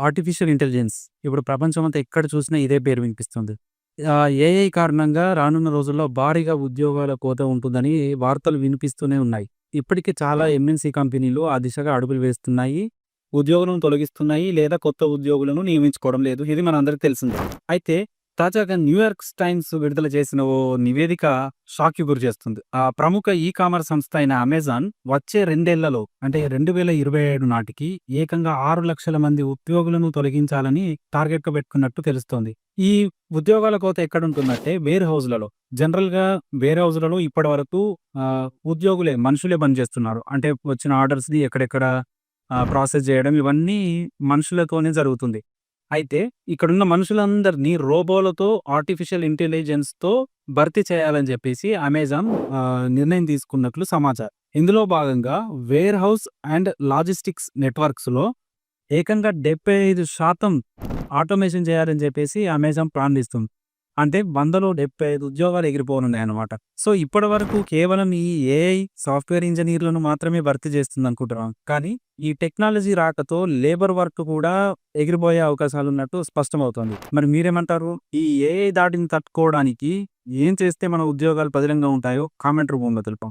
Artificial intelligence ఇప్పుడు ప్రపంచమంతా ఎక్కడ చూసినా ఇదే పేరు వినిపిస్తుంది. ఏఐ కారణంగా రానున్న రోజుల్లో భారీగా ఉద్యోగాల కోత ఉంటుందని వార్తలు వినిపిస్తూనే ఉన్నాయి. ఇప్పటికే చాలా ఎంఎన్‌సి కంపెనీలు ఆ దిశగా అడుగులు వేస్తున్నాయి. ఉద్యోగులను తొలగిస్తున్నాయి లేదా కొత్త ఉద్యోగులను నియమించుకోవడం లేదు. ఇది మనందరికీ తెలిసిందే. అయితే తాజాగా న్యూయార్క్ టైమ్స్ విడుదల చేసిన ఓ నివేదిక షాక్‌కి గురిచేస్తుంది. ఆ ప్రముఖ ఈ కామర్స్ సంస్థ అయిన అమెజాన్ వచ్చే రెండేళ్ళలో అంటే 2027 నాటికి ఏకంగా ఆరు లక్షల మంది ఉద్యోగులను తొలగించాలని టార్గెట్‌గా పెట్టుకున్నట్టు తెలుస్తోంది. ఈ ఉద్యోగాల కోత ఎక్కడుంటుందంటే వేర్ హౌస్‌లలో. జనరల్‌గా వేర్ హౌస్‌లలో ఇప్పటి వరకు ఉద్యోగులే మనుషులే పనిచేస్తున్నారు. అంటే వచ్చిన ఆర్డర్స్‌ని ఎక్కడెక్కడ ప్రాసెస్ చేయడం ఇవన్నీ మనుషులతోనే జరుగుతుంది. అయితే ఇక్కడున్న మనుషులందరినీ రోబోలతో, ఆర్టిఫిషియల్ ఇంటెలిజెన్స్‌తో భర్తీ చేయాలని చెప్పేసి అమెజాన్ నిర్ణయం తీసుకున్నట్లు సమాచారం. ఇందులో భాగంగా వేర్ హౌస్ అండ్ లాజిస్టిక్స్ నెట్వర్క్స్‌లో ఏకంగా 75% ఆటోమేషన్ చేయాలని చెప్పేసి అమెజాన్ ప్లాన్ అంటే 100లో 75 ఉద్యోగాలు ఎగిరిపోనున్నాయి అనమాట సో ఇప్పటి వరకు కేవలం ఈ ఏఐ సాఫ్ట్‌వేర్ ఇంజనీర్లను మాత్రమే భర్తీ చేస్తుందనుకుంటున్నాం. కానీ ఈ టెక్నాలజీ రాకతో లేబర్ వర్క్ కూడా ఎగిరిపోయే అవకాశాలు ఉన్నట్టు స్పష్టమవుతుంది మరి మీరేమంటారు? ఈ ఏఐ దాటిని తట్టుకోవడానికి ఏం చేస్తే మన ఉద్యోగాలు పదిలంగా ఉంటాయో కామెంట్ రూపంలో తెలుపాం